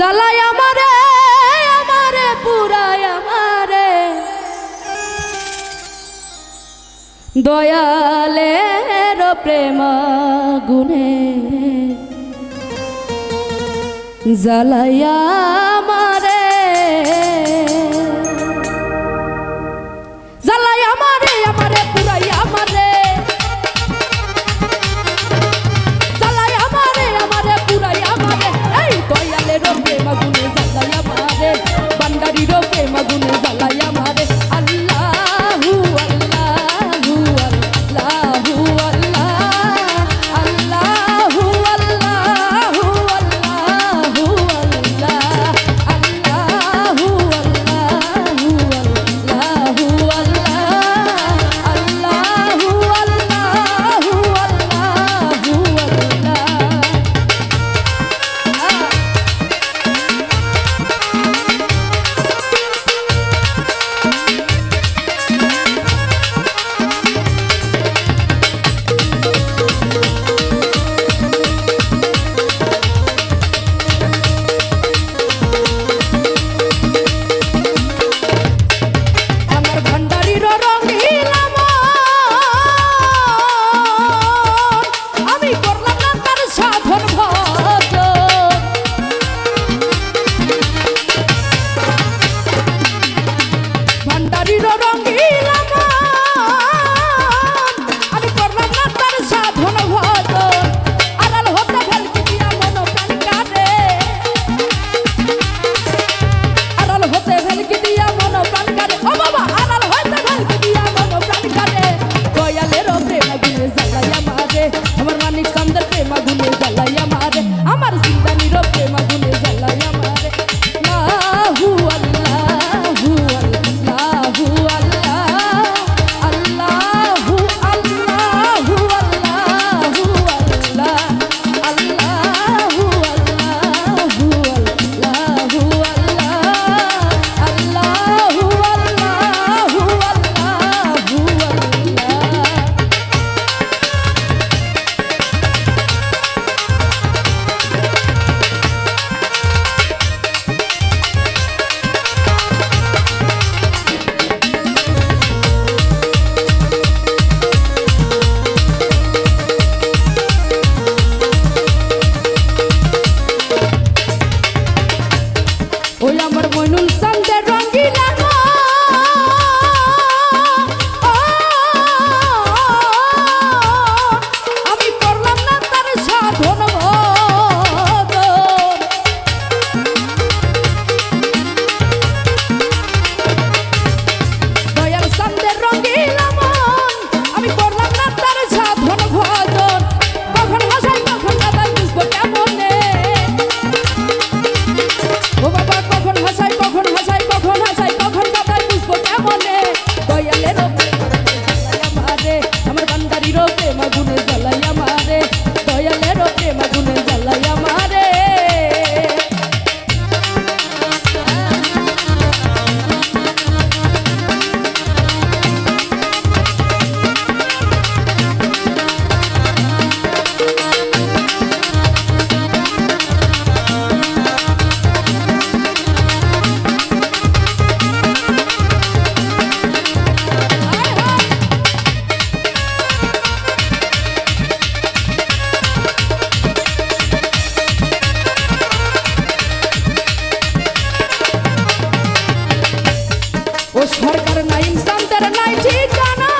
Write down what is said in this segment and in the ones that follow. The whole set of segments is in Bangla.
জালাই আমারে আমারে পুরাই আমারে। দয়ালে প্রেম গুণে জালাইয়া ও সরকার না ইনসানদের নাই ঠিকানা।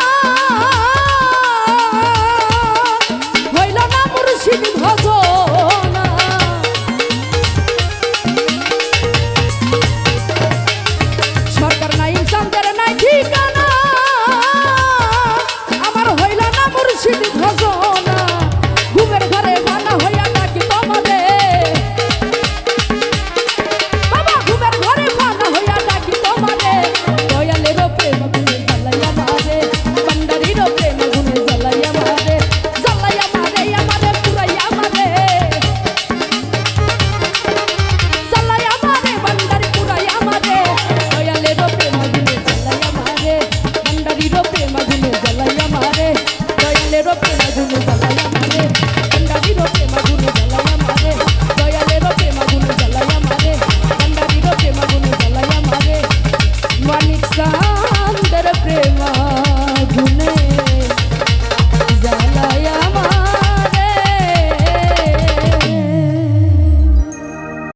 হইল না মুর্শিদ ভজনা। সরকার না ইনসানদের নাই ঠিকানা। আমার হইল না মুর্শিদ ভজনা। Thank you.